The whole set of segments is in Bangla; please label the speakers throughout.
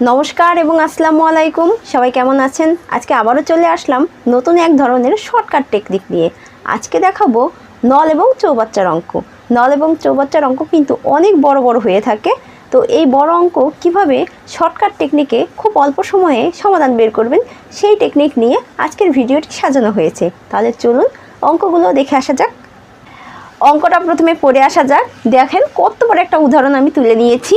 Speaker 1: নমস্কার এবং আসসালামু আলাইকুম। সবাই কেমন আছেন? আজকে আবারও চলে আসলাম নতুন এক ধরনের শর্টকাট টেকনিক নিয়ে। আজকে দেখাবো নল এবং চৌবাচ্চার অঙ্ক। নল এবং চৌবাচ্চার অঙ্ক কিন্তু অনেক বড় বড় হয়ে থাকে। তো এই বড় অঙ্ক কীভাবে শর্টকাট টেকনিকে খুব অল্প সময়ে সমাধান বের করবেন, সেই টেকনিক নিয়ে আজকের ভিডিওটি সাজানো হয়েছে। তাহলে চলুন অঙ্কগুলো দেখে আসা যাক। অঙ্কটা প্রথমে পড়ে আসা যাক। দেখেন কত বড় একটা উদাহরণ আমি তুলে নিয়েছি।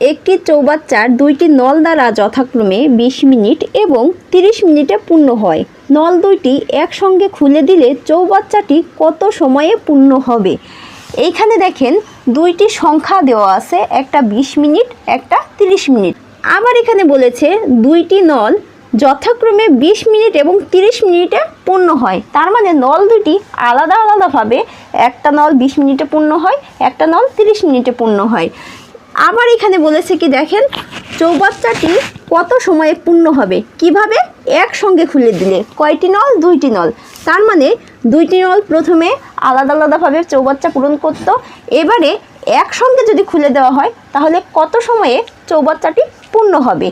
Speaker 1: একটি চৌবাচ্চার দুইটি নল দ্বারা যথাক্রমে বিশ মিনিট এবং তিরিশ মিনিটে পূর্ণ হয়। নল দুইটি একসঙ্গে খুলে দিলে চৌবাচ্চাটি কত সময়ে পূর্ণ হবে? এইখানে দেখেন দুইটি সংখ্যা দেওয়া আছে, একটা বিশ মিনিট, একটা তিরিশ মিনিট। আবার এখানে বলেছে দুইটি নল যথাক্রমে বিশ মিনিট এবং তিরিশ মিনিটে পূর্ণ হয়। তার মানে নল দুটি আলাদা আলাদাভাবে একটা নল বিশ মিনিটে পূর্ণ হয়, একটা নল তিরিশ মিনিটে পূর্ণ হয়। আবার এখানে বলেছে কি দেখেন, চৌবাচ্চাটি কত সময়ে পূর্ণ হবে? কীভাবে? একসঙ্গে খুলে দিলে। কয়টি নল? দুইটি নল। তার মানে দুইটি নল প্রথমে আলাদা আলাদাভাবে চৌবাচ্চা পূরণ করত। এবারে একসঙ্গে যদি খুলে দেওয়া হয়, তাহলে কত সময়ে চৌবাচ্চাটি পূর্ণ হবে?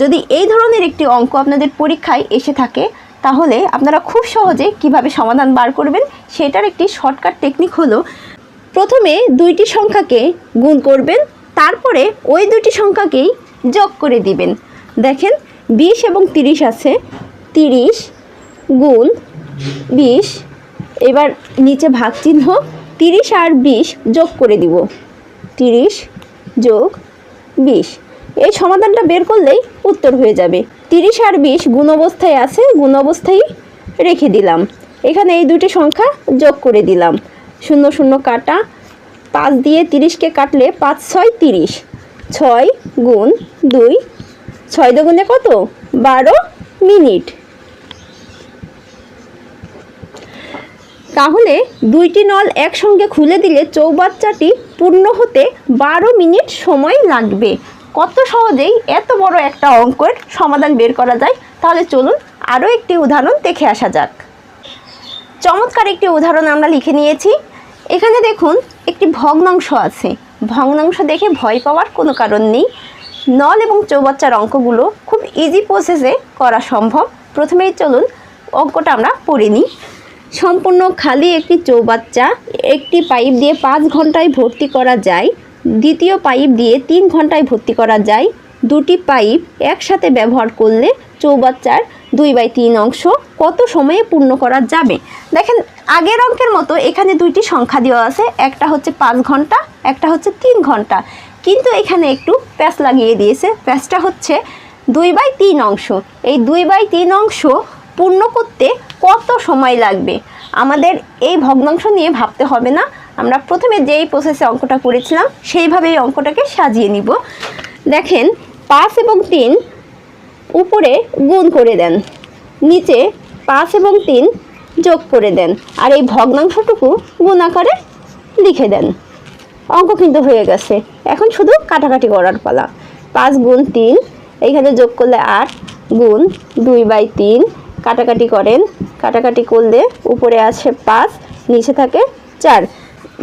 Speaker 1: যদি এই ধরনের একটি অঙ্ক আপনাদের পরীক্ষায় এসে থাকে, তাহলে আপনারা খুব সহজে কীভাবে সমাধান বার করবেন, সেটার একটি শর্টকাট টেকনিক হলো, প্রথমে দুইটি সংখ্যাকে গুণ করবেন তারপরে ওই দুটি সংখ্যাকেই যোগ করে দিবেন। দেখেন, বিশ এবং তিরিশ আছে। তিরিশ গুণ বিশ, এবার নিচে ভাগ চিহ্ন, তিরিশ আর বিশ যোগ করে দিব। তিরিশ যোগ বিশ। এই সমাধানটা বের করলেই উত্তর হয়ে যাবে। তিরিশ আর বিশ গুণ অবস্থায় আছে, গুণ অবস্থায় রেখে দিলাম। এখানে এই দুটি সংখ্যা যোগ করে দিলাম। শূন্য শূন্য কাটা পাঁচ দিয়ে তিরিশকে কাটলে পাঁচ, ছয়, তিরিশ। ছয় গুণ দুই, ছয় দুগুণে কত? বারো মিনিট। তাহলে দুইটি নল একসঙ্গে খুলে দিলে চৌবাচ্চাটি পূর্ণ হতে বারো মিনিট সময় লাগবে। কত সহজেই এত বড় একটা অঙ্কের সমাধান বের করা যায়? তাহলে চলুন আরও একটি উদাহরণ দেখে আসা যাক। চমৎকার একটি উদাহরণ আমরা লিখে নিয়েছি। এখানে দেখুন একটি ভগ্নাংশ আছে। ভগ্নাংশ দেখে ভয় পাওয়ার কোনো কারণ নেই। নল এবং চৌবাচ্চার অঙ্কগুলো খুব ইজি প্রসেসে করা সম্ভব। প্রথমেই চলুন অঙ্কটা আমরা পড়ে নিই। সম্পূর্ণ খালি একটি চৌবাচ্চা, একটি পাইপ দিয়ে পাঁচ ঘন্টায় ভর্তি করা যায়। দ্বিতীয় পাইপ দিয়ে তিন ঘন্টায় ভর্তি করা যায়। দুটি পাইপ একসাথে ব্যবহার করলে চৌবাচ্চার দুই বাই তিন অংশ কত সময়ে পূর্ণ করা যাবে? দেখেন, আগের অঙ্কের মতো এখানে দুইটি সংখ্যা দেওয়া আছে, একটা হচ্ছে পাঁচ ঘণ্টা, একটা হচ্ছে তিন ঘণ্টা। কিন্তু এখানে একটু প্যাচ লাগিয়ে দিয়েছে, প্যাচটা হচ্ছে দুই বাই তিন অংশ। এই দুই বাই তিন অংশ পূর্ণ করতে কত সময় লাগবে? আমাদের এই ভগ্নাংশ নিয়ে ভাবতে হবে না। আমরা প্রথমে যেই প্রসেসে অঙ্কটা করেছিলাম, সেইভাবেই অঙ্কটাকে সাজিয়ে নিব। দেখেন, পাঁচ এবং তিন উপরে গুণ করে দেন। নিচে পাঁচ এবং তিন যোগ করে দেন আর এই ভগ্নাংশটুকু গুণ আকারে লিখে দেন। অঙ্ক কিন্তু হয়ে গেছে। এখন শুধু কাটাকাটি করার পালা। পাঁচ গুণ তিন, এইখানে যোগ করলে আট। গুণ দুই বাই তিন, কাটাকাটি করেন। কাটাকাটি করলে উপরে আছে পাঁচ, নিচে থাকে চার।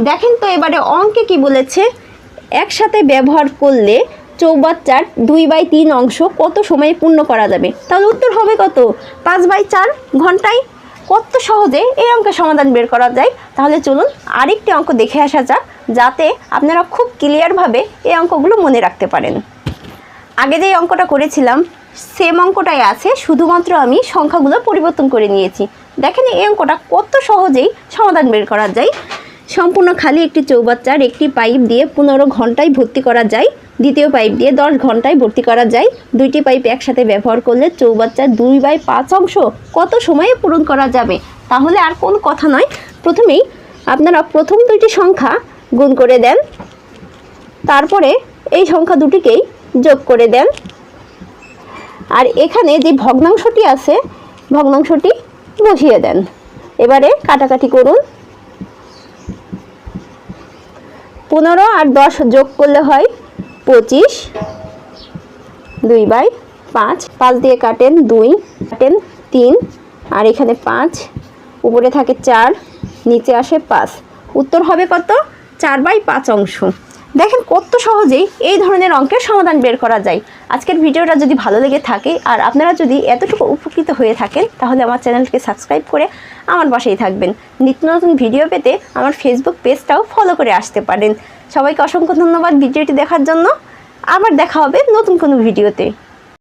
Speaker 1: দেখেন তো এবারে অঙ্কে কি বলেছে? একসাথে ব্যবহার করলে চৌবাচ্চার দুই বাই তিন অংশ কত সময়ে পূর্ণ করা যাবে? তাহলে উত্তর হবে কত? পাঁচ বাই চার ঘন্টায় কত সহজে এই অঙ্কের সমাধান বের করা যায়? তাহলে চলুন আরেকটি অঙ্ক দেখে আসা যাক, যাতে আপনারা খুব ক্লিয়ারভাবে এই অঙ্কগুলো মনে রাখতে পারেন। আগে যে অঙ্কটা করেছিলাম সেম অঙ্কটাই আছে, শুধুমাত্র আমি সংখ্যাগুলো পরিবর্তন করে নিয়েছি। দেখেন এই অঙ্কটা কত সহজেই সমাধান বের করা যায়। সম্পূর্ণ খালি একটি চৌবাচ্চার একটি পাইপ দিয়ে পনেরো ঘন্টায় ভর্তি করা যায়। দ্বিতীয় পাইপ দিয়ে দশ ঘন্টায় ভর্তি করা যায়। দুইটি পাইপ একসাথে ব্যবহার করলে চৌবাচ্চার দুই বাই পাঁচ অংশ কত সময়ে পূরণ করা যাবে? তাহলে আর কোন কথা নয়। প্রথমেই আপনারা প্রথম দুইটি সংখ্যা গুণ করে দেন। তারপরে এই সংখ্যা দুটিকেই যোগ করে দেন। আর এখানে যে ভগ্নাংশটি আছে, ভগ্নাংশটি বসিয়ে দেন। এবারে কাটাকাটি করুন। পনেরো আর দশ যোগ করলে হয় পঁচিশ। দুই বাই পাঁচ। পাঁচ দিয়ে কাটেন দুই, কাটেন তিন, আর এখানে পাঁচ। উপরে থাকে চার, নিচে আসে পাঁচ। উত্তর হবে কত? চার বাই পাঁচ অংশ। দেখেন কত সহজেই এই ধরনের অঙ্কের সমাধান বের করা যায়। আজকের ভিডিওটা যদি ভালো লেগে থাকে আর আপনারা যদি এতটুকু উপকৃত হয়ে থাকেন, তাহলে আমার চ্যানেলকে সাবস্ক্রাইব করে আমার পাশেই থাকবেন। নিত্য নতুন ভিডিও পেতে আমার ফেসবুক পেজটাও ফলো করে আসতে পারেন। সবাইকে অসংখ্য ধন্যবাদ ভিডিওটি দেখার জন্য। আবার দেখা হবে নতুন কোনো ভিডিওতে।